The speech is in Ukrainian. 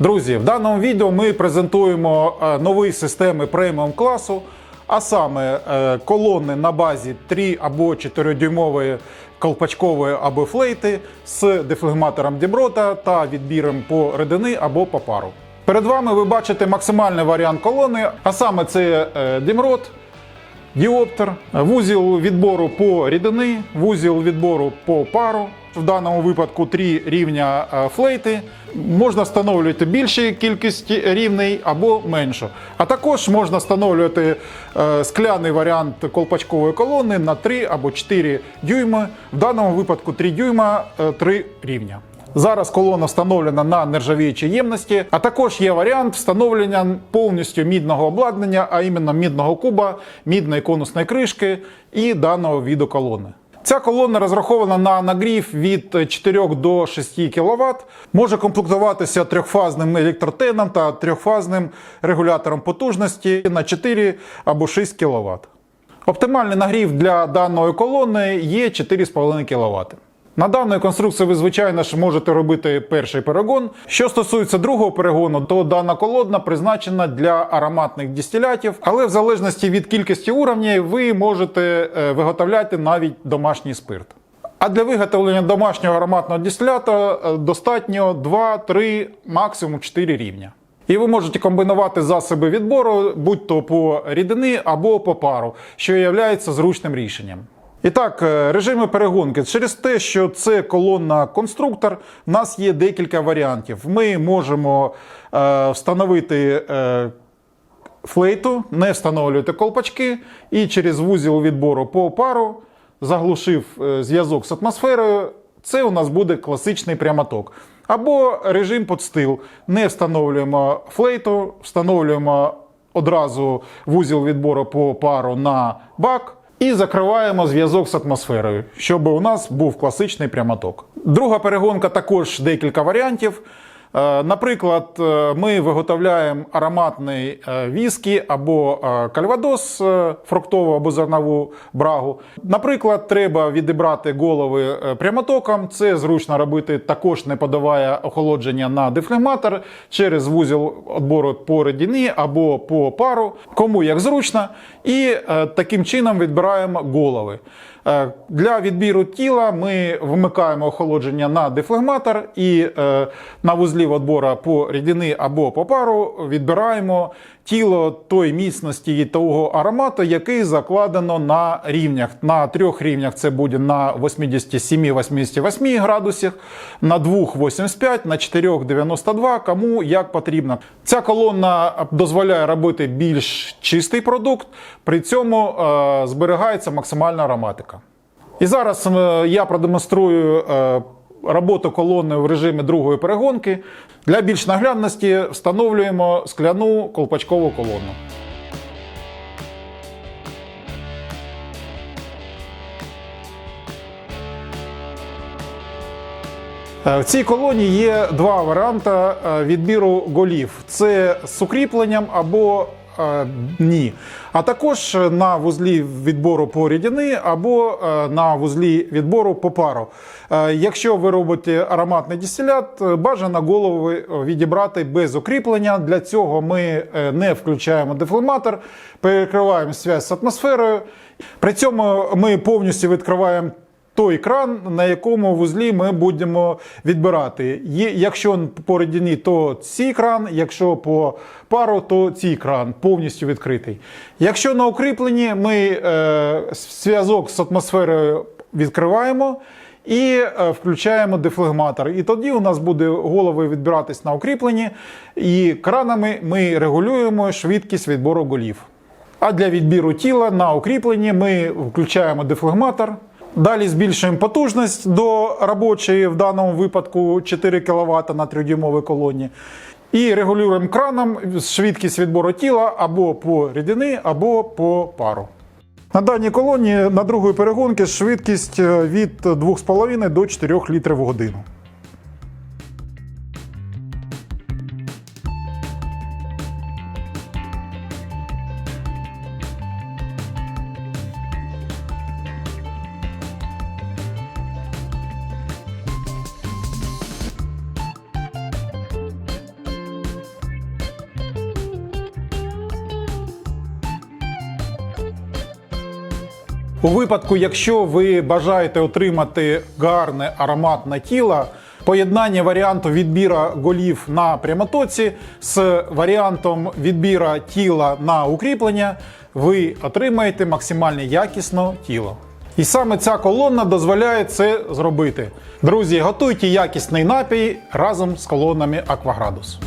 Друзі, в даному відео ми презентуємо е, нові системи преміум класу, а саме е, колони на базі 3 або 4 дюймової колпачкової або флейти з дефлегматором Діброта та відбіром по рідини або по пару. Перед вами ви бачите максимальний варіант колони, а саме це е, Дімрот, діоптер, вузіл відбору по рідини, вузіл відбору по пару. В даному випадку три рівня е, флейти. Можна встановлювати більшу кількість рівней або меншу. А також можна встановлювати е, скляний варіант колпачкової колони на 3 або 4 дюйми. В даному випадку 3 дюйма 3 рівня. Зараз колона встановлена на нержавіючій ємності, а також є варіант встановлення повністю мідного обладнання, а іменно мідного куба, мідної конусної кришки і даного віду колони. Ця колона розрахована на нагрів від 4 до 6 кВт, може комплектуватися трьохфазним електротеном та трьохфазним регулятором потужності на 4 або 6 кВт. Оптимальний нагрів для даної колони є 4,5 кВт. На даної конструкції ви, звичайно ж, можете робити перший перегон. Що стосується другого перегону, то дана колодна призначена для ароматних дистилятів, але в залежності від кількості уровнів ви можете е, виготовляти навіть домашній спирт. А для виготовлення домашнього ароматного дистилята е, достатньо 2, 3, максимум 4 рівня. І ви можете комбінувати засоби відбору, будь-то по рідини або по пару, що є зручним рішенням. І так, е, режими перегонки. Через те, що це колонна конструктор, в нас є декілька варіантів. Ми можемо е, встановити е, флейту, не встановлювати колпачки, і через вузіл відбору по пару, заглушив е, зв'язок з атмосферою, це у нас буде класичний прямоток. Або режим подстил. Не встановлюємо флейту, встановлюємо одразу вузіл відбору по пару на бак. І закриваємо зв'язок з атмосферою, щоб у нас був класичний прямоток. Друга перегонка також декілька варіантів. Е, Наприклад, е, ми виготовляємо ароматний е, віскі або кальвадос, фруктову або зернову брагу. Наприклад, треба відібрати голови прямотоком. Це зручно робити, також не подаває охолодження на дефлегматор через вузол відбору по рідині або по пару, кому як зручно. І таким чином відбираємо голови. Для відбіру тіла ми вмикаємо охолодження на дефлегматор і на вузлі відбору по рідини або по пару відбираємо тіло той міцності і того аромату, який закладено на рівнях. На трьох рівнях це буде на 87-88 градусах, на двох 85, на 4 92, кому як потрібно. Ця колона дозволяє робити більш чистий продукт, при цьому е, зберігається максимальна ароматика. І зараз е, я продемонструю е, роботу колони в режимі другої перегонки. Для більш наглядності встановлюємо скляну колпачкову колону. Е, В цій колоні є два варіанти е, відбіру голів: це з укріпленням або ні. А також на вузлі відбору по рідини або е, на вузлі відбору по пару. Е, Якщо ви робите ароматний дистилят, е, бажано голови відібрати без укріплення. Для цього ми е, не включаємо дефлематор, перекриваємо зв'язок з атмосферою. При цьому ми повністю відкриваємо той кран, на якому вузлі ми будемо відбирати. Якщо по то цей кран, якщо по пару, то цей кран повністю відкритий. Якщо на укріпленні, ми е, зв'язок з атмосферою відкриваємо. І е, включаємо дефлегматор. І тоді у нас буде голови відбиратись на укріпленні, і кранами ми регулюємо швидкість відбору голів. А для відбіру тіла на укріпленні ми включаємо дефлегматор. Далі збільшуємо потужність до робочої, в даному випадку 4 кВт на 3-дюймовій колоні. І регулюємо краном швидкість відбору тіла або по рідини, або по пару. На даній колоні на другої перегонки швидкість е, від 2,5 до 4 літрів в годину. У випадку, якщо ви бажаєте отримати гарне ароматне тіло, поєднання варіанту відбіра голів на прямотоці з варіантом відбіра тіла на укріплення, ви отримаєте максимально якісне тіло. І саме ця колонна дозволяє це зробити. Друзі, готуйте якісний напій разом з колонами Акваградус.